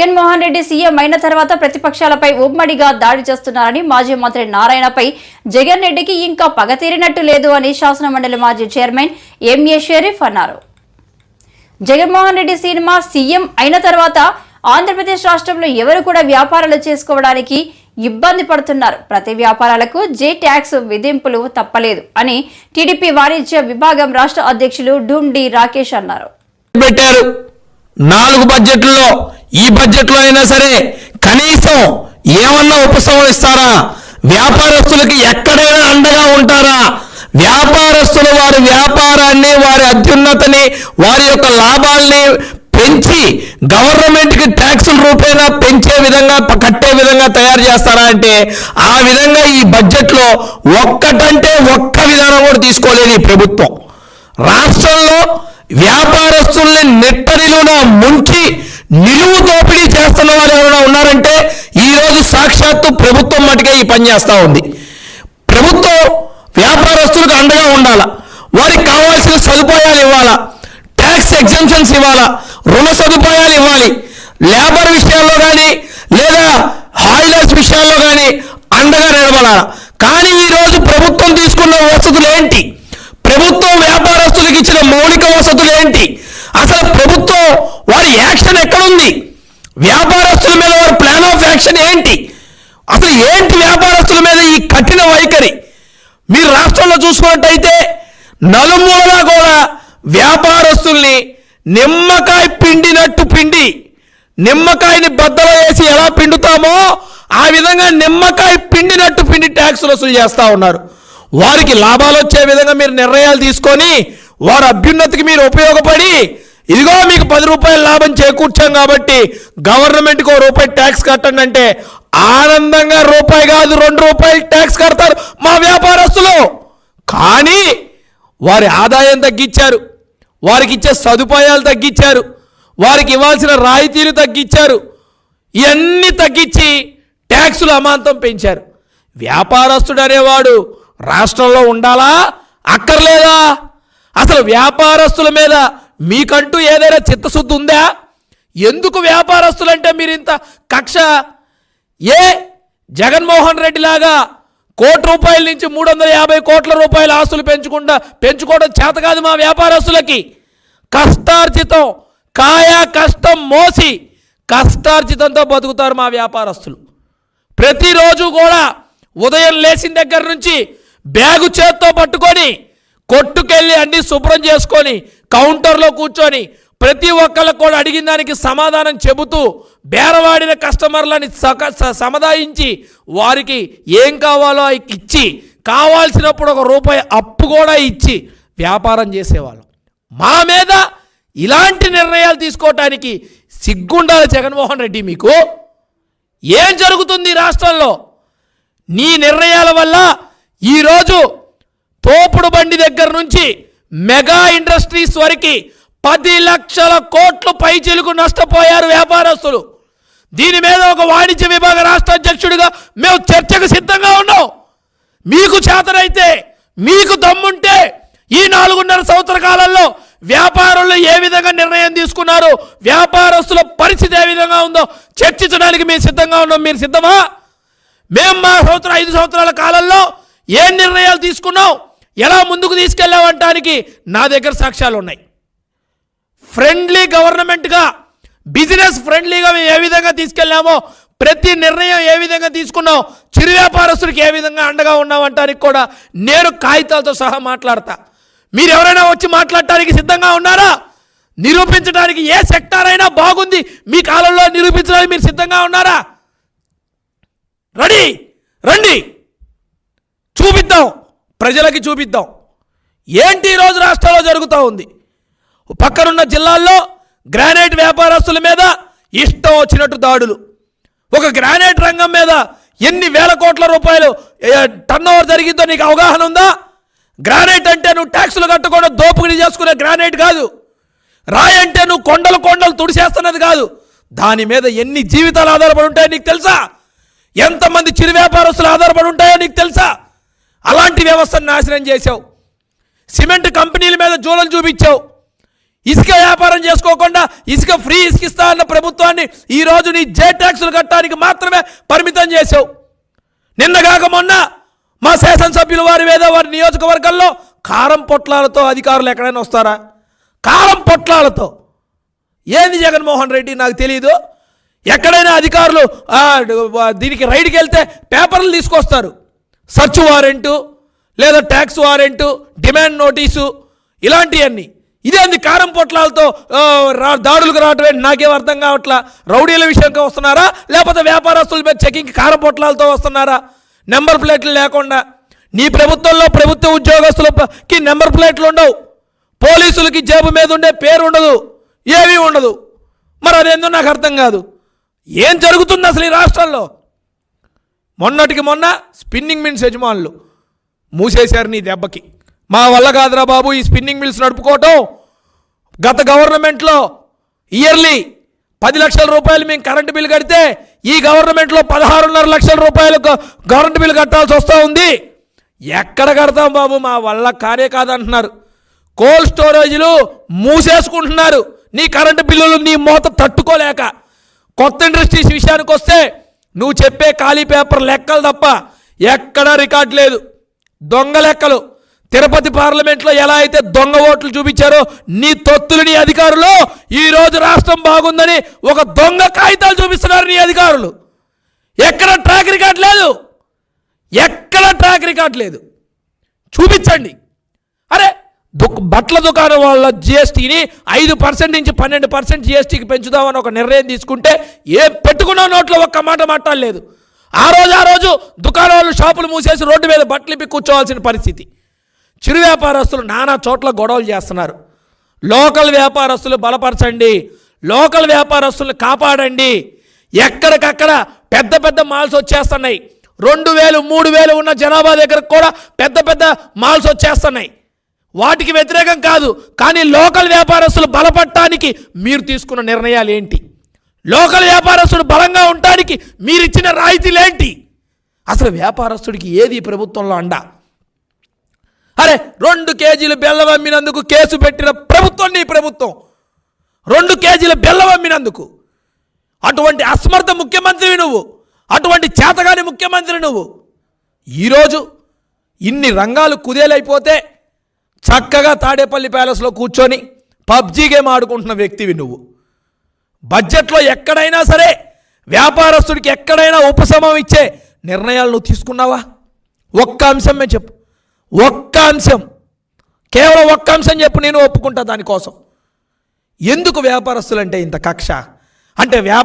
Jaganmohan Reddy CM అయిన తర్వాత ప్రతిపక్షాలపై ఉమ్మడిగా దాడి చేస్తున్నారని మాజీ మంత్రి నారాయణపై జగన్ రెడ్డికి ఇంకా పగతీరినట్టు లేదు అని శాసనమండలి మాజీ చైర్మన్ ఎంఏ షరీఫ్ అన్నారు. జగన్మోహన్ రెడ్డి సినిమా సీఎం అయిన తర్వాత ఆంధ్రప్రదేశ్ రాష్ట్రంలో ఎవరు కూడా వ్యాపారాలు చేసుకోవడానికి ఇబ్బంది పడుతున్నారు. ప్రతి వ్యాపారాలకు జే ట్యాక్స్ విధింపులు తప్పలేదు అని టీడీపీ వాణిజ్య విభాగం రాష్ట్ర అధ్యక్షులు డుండి రాకేష్ అన్నారు. పెట్టారు. నాలుగు బడ్జెట్లలో ఈ బడ్జెట్లో అయినా సరే కనీసం ఏమన్నా ఉపసంహరిస్తారా వ్యాపారస్తులకి ఎక్కడైనా అండగా ఉంటారా? వ్యాపారస్తులు వారి వ్యాపారాన్ని వారి అత్యున్నతని వారి యొక్క లాభాల్ని పెంచి గవర్నమెంట్కి ట్యాక్సుల రూపేణా పెంచే విధంగా కట్టే విధంగా తయారు చేస్తారా అంటే ఆ విధంగా ఈ బడ్జెట్లో ఒక్కటంటే ఒక్క విధానం కూడా తీసుకోలేదు ఈ ప్రభుత్వం. రాష్ట్రంలో వ్యాపారస్తుల్ని నెట్టనిలున ముంచి నిలువు దోపిడీ చేస్తున్న వారు ఎవరైనా ఉన్నారంటే ఈరోజు సాక్షాత్తు ప్రభుత్వం మటుకే ఈ పని చేస్తూ ఉంది. ప్రభుత్వం వ్యాపారస్తులకు అండగా ఉండాలా? వారికి కావాల్సిన సదుపాయాలు ఇవ్వాలా? ట్యాక్స్ ఎగ్జామ్షన్స్ ఇవ్వాలా? రుణ సదుపాయాలు ఇవ్వాలి. లేబర్ విషయాల్లో కానీ లేదా హాలిడేస్ విషయాల్లో కానీ అండగా నిలబడాలా? కానీ ఈరోజు ప్రభుత్వం తీసుకున్న వసతులు ఏంటి? ప్రభుత్వం వ్యాపారస్తులకు ఇచ్చిన మౌలిక వసతులు ఏంటి? అసలు యాక్షన్ ఎక్కడుంది? వ్యాపారస్తుల మీద వారి ప్లాన్ ఆఫ్ యాక్షన్ ఏంటి? అసలు ఏంటి వ్యాపారస్తుల మీద ఈ కఠిన వైఖరి? మీరు రాష్ట్రంలో చూసుకున్నట్టయితే నలుమూలలా కూడా వ్యాపారస్తుల్ని నిమ్మకాయ పిండినట్టు పిండి నిమ్మకాయని బద్దలు వేసి ఎలా పిండుతామో ఆ విధంగా నిమ్మకాయ పిండినట్టు పిండి ట్యాక్సులు వసూలు చేస్తూ ఉన్నారు. వారికి లాభాలు వచ్చే విధంగా మీరు నిర్ణయాలు తీసుకొని వారి అభ్యున్నతికి మీరు ఉపయోగపడి ఇదిగో మీకు పది రూపాయల లాభం చేకూర్చాం కాబట్టి గవర్నమెంట్కి ఓ రూపాయి ట్యాక్స్ కట్టండి అంటే ఆనందంగా రూపాయి కాదు రెండు రూపాయలు ట్యాక్స్ కడతారు మా వ్యాపారస్తులు. కానీ వారి ఆదాయం తగ్గించారు వారికి ఇచ్చే సదుపాయాలు తగ్గించారు వారికి ఇవ్వాల్సిన రాయితీలు తగ్గించారు ఇవన్నీ తగ్గించి ట్యాక్సులు అమాంతం పెంచారు. వ్యాపారస్తుడు అనేవాడు రాష్ట్రంలో ఉండాలా? అక్కర్లేదా? అసలు వ్యాపారస్తుల మీద మీకంటూ ఏదైనా చిత్తశుద్ధి ఉందా? ఎందుకు వ్యాపారస్తులంటే మీరు ఇంత కక్ష? ఏ? జగన్మోహన్ రెడ్డి లాగా కోటి రూపాయల నుంచి మూడు వందల యాభై కోట్ల రూపాయల ఆస్తులు పెంచుకుంటా పెంచుకోవడం చేత కాదు మా వ్యాపారస్తులకి. కష్టార్జితం కాయా కష్టం మోసి కష్టార్జితంతో బతుకుతారు మా వ్యాపారస్తులు. ప్రతిరోజు కూడా ఉదయం లేచిన దగ్గర నుంచి బ్యాగు చేత్తో పట్టుకొని కొట్టుకెళ్ళి అన్ని శుభ్రం చేసుకొని కౌంటర్లో కూర్చొని ప్రతి ఒక్కళ్ళకు కూడా అడిగిన దానికి సమాధానం చెబుతూ బేరవాడిన కస్టమర్లని సక స- సముదాయించి వారికి ఏం కావాలో ఇచ్చి కావాల్సినప్పుడు ఒక రూపాయి అప్పు కూడా ఇచ్చి వ్యాపారం చేసేవాళ్ళం. మా మీద ఇలాంటి నిర్ణయాలు తీసుకోవటానికి సిగ్గుండాలి జగన్మోహన్ రెడ్డి మీకు? ఏం జరుగుతుంది రాష్ట్రంలో? నీ నిర్ణయాల వల్ల ఈరోజు తోపుడు బండి దగ్గర నుంచి మెగా ఇండస్ట్రీస్ వరకు పది లక్షల కోట్లు పైచిలుకు నష్టపోయారు వ్యాపారస్తులు. దీని మీద ఒక వాణిజ్య విభాగ రాష్ట్ర అధ్యక్షుడిగా మేము చర్చకు సిద్ధంగా ఉన్నాం. మీకు చేతనైతే మీకు దమ్ముంటే ఈ నాలుగున్నర సంవత్సర కాలంలో వ్యాపారులు ఏ విధంగా నిర్ణయం తీసుకున్నారు వ్యాపారస్తుల పరిస్థితి ఏ విధంగా ఉందో చర్చించడానికి మేము సిద్ధంగా ఉన్నాం. మీరు సిద్ధమా? మేము మా సంవత్సరం ఐదు సంవత్సరాల కాలంలో ఏ నిర్ణయాలు తీసుకున్నాం? ఎలా ముందుకు తీసుకెళ్ళామంటానికి నా దగ్గర సాక్ష్యాలు ఉన్నాయి. ఫ్రెండ్లీ గవర్నమెంట్గా బిజినెస్ ఫ్రెండ్లీగా మేము ఏ విధంగా తీసుకెళ్ళామో ప్రతి నిర్ణయం ఏ విధంగా తీసుకున్నావు చిరు వ్యాపారస్తుడికి ఏ విధంగా అండగా ఉన్నామంటానికి కూడా నేను కాగితాలతో సహా మాట్లాడతా. మీరు ఎవరైనా వచ్చి మాట్లాడటానికి సిద్ధంగా ఉన్నారా? నిరూపించడానికి ఏ సెక్టార్ అయినా బాగుంది మీ కాలంలో నిరూపించడానికి మీరు సిద్ధంగా ఉన్నారా? రెడీ రండి. చూపిద్దాం. ప్రజలకి చూపిద్దాం. ఏంటి ఈరోజు రాష్ట్రంలో జరుగుతూ ఉంది? పక్కనున్న జిల్లాల్లో గ్రానైట్ వ్యాపారస్తుల మీద ఇష్టం వచ్చినట్టు దాడులు. ఒక గ్రానైట్ రంగం మీద ఎన్ని వేల కోట్ల రూపాయలు టర్న్ ఓవర్ జరిగిందో నీకు అవగాహన ఉందా? గ్రానైట్ అంటే నువ్వు ట్యాక్సులు కట్టకుండా దోపిడీ చేసుకునే గ్రానైట్ కాదు. రాయి అంటే నువ్వు కొండలు కొండలు తుడిసేస్తున్నది కాదు. దాని మీద ఎన్ని జీవితాలు ఆధారపడి ఉంటాయో నీకు తెలుసా? ఎంతమంది చిరు వ్యాపారస్తులు ఆధారపడి ఉంటాయో నీకు తెలుసా? అలాంటి వ్యవస్థను నాశనం చేసావు సిమెంట్ కంపెనీల మీద జూలం చూపించావు. ఇసుక వ్యాపారం చేసుకోకుండా ఇసుక ఫ్రీ ఇసుక అన్న ప్రభుత్వాన్ని ఈ నీ జే ట్యాక్సులు కట్టడానికి మాత్రమే పరిమితం చేసావు నిన్నగాక మొన్న మా శాసనసభ్యులు వారి వేద వారి నియోజకవర్గంలో కారం పొట్లాలతో అధికారులు ఎక్కడైనా వస్తారా? కారం పొట్లాలతో. ఏంది జగన్మోహన్ రెడ్డి నాకు తెలియదు ఎక్కడైనా అధికారులు దీనికి రైడ్కి వెళ్తే పేపర్లు తీసుకొస్తారు. సర్చ్ వారెంటు లేదా ట్యాక్స్ వారెంటు డిమాండ్ నోటీసు ఇలాంటివన్నీ ఇదేంది కారం పొట్లాలతో రా దాడులకు రావటం నాకే నాకేం అర్థం కావట్లా? రౌడీల విషయంగా వస్తున్నారా? లేకపోతే వ్యాపారస్తుల మీద చెకింగ్ కారం పొట్లాలతో వస్తున్నారా? నెంబర్ ప్లేట్లు లేకుండా. నీ ప్రభుత్వంలో ప్రభుత్వ ఉద్యోగస్తులకి నెంబర్ ప్లేట్లు ఉండవు. పోలీసులకి జేబు మీద ఉండే పేరు ఉండదు. ఏమీ ఉండదు. మరి అదేందో నాకు అర్థం కాదు. ఏం జరుగుతుంది అసలు ఈ రాష్ట్రంలో? మొన్నటికి మొన్న స్పిన్నింగ్ మిల్స్ యజమానులు మూసేశారు నీ దెబ్బకి. మా వల్ల కాదురా బాబు ఈ స్పిన్నింగ్ మిల్స్ నడుపుకోవటం. గత గవర్నమెంట్లో ఇయర్లీ పది లక్షల రూపాయలు మేము కరెంటు బిల్లు కడితే ఈ గవర్నమెంట్లో పదహారున్నర లక్షల రూపాయలు కరెంటు బిల్లు కట్టాల్సి వస్తూ ఉంది. ఎక్కడ కడతాం బాబు మా వల్ల కానే కాదంటున్నారు. కోల్డ్ స్టోరేజ్లు మూసేసుకుంటున్నారు. నీ కరెంటు బిల్లులు నీ మూత తట్టుకోలేక. కొత్త ఇండస్ట్రీస్ విషయానికి వస్తే నువ్వు చెప్పే ఖాళీ పేపర్ లెక్కలు తప్ప ఎక్కడా రికార్డ్ లేదు. దొంగ లెక్కలు. తిరుపతి పార్లమెంట్లో ఎలా అయితే దొంగ ఓట్లు చూపించారో నీ తొత్తులు నీ అధికారులు ఈరోజు రాష్ట్రం బాగుందని ఒక దొంగ కాగితాలు చూపిస్తున్నారు నీ అధికారులు. ఎక్కడ ట్రాక్ రికార్డ్ లేదు. ఎక్కడ ట్రాక్ రికార్డ్ లేదు. చూపించండి. అరే దుక్ బట్టల దుకాణం వాళ్ళ జిఎస్టీని ఐదు పర్సెంట్ నుంచి పన్నెండు పర్సెంట్ జిఎస్టీకి పెంచుదామని ఒక నిర్ణయం తీసుకుంటే ఏ పెట్టుకున్న నోట్లో ఒక్క మాట మాట్లాడలేదు. ఆ రోజు ఆ రోజు దుకాణం వాళ్ళు షాపులు మూసేసి రోడ్డు మీద బట్టలు ఇప్పి కూర్చోవాల్సిన పరిస్థితి. చిరు వ్యాపారస్తులు నానా చోట్ల గొడవలు చేస్తున్నారు. లోకల్ వ్యాపారస్తులు బలపరచండి. లోకల్ వ్యాపారస్తులు కాపాడండి. ఎక్కడికక్కడ పెద్ద పెద్ద మాల్స్ వచ్చేస్తున్నాయి. రెండు వేలు మూడు వేలు ఉన్న జనాభా దగ్గర కూడా పెద్ద పెద్ద మాల్స్ వచ్చేస్తున్నాయి. వాటికి వ్యతిరేకం కాదు కానీ లోకల్ వ్యాపారస్తులు బలపడటానికి మీరు తీసుకున్న నిర్ణయాలు ఏంటి లోకల్ వ్యాపారస్తుడు బలంగా ఉండటానికి మీరు ఇచ్చిన రాయితీలు ఏంటి అసలు వ్యాపారస్తుడికి ఏది ప్రభుత్వంలో అండ? అరే రెండు కేజీలు బెల్లం అమ్మినందుకు కేసు పెట్టిన ప్రభుత్వం నీ ప్రభుత్వం. రెండు కేజీల బెల్లం అమ్మినందుకు. అటువంటి అసమర్థ ముఖ్యమంత్రివి నువ్వు. అటువంటి చేతగాని ముఖ్యమంత్రి నువ్వు. ఈరోజు ఇన్ని రంగాలు కుదేలైపోతే చక్కగా తాడేపల్లి ప్యాలెస్లో కూర్చొని పబ్జీ గేమ్ ఆడుకుంటున్న వ్యక్తివి నువ్వు. బడ్జెట్లో ఎక్కడైనా సరే వ్యాపారస్తుడికి ఎక్కడైనా ఉపశమం ఇచ్చే నిర్ణయాలు నువ్వు తీసుకున్నావా? ఒక్క అంశం మేము చెప్పు. ఒక్క అంశం. కేవలం ఒక్క అంశం చెప్పు నేను ఒప్పుకుంటా దానికోసం. ఎందుకు వ్యాపారస్తులంటే ఇంత కక్ష? అంటే వ్యాపార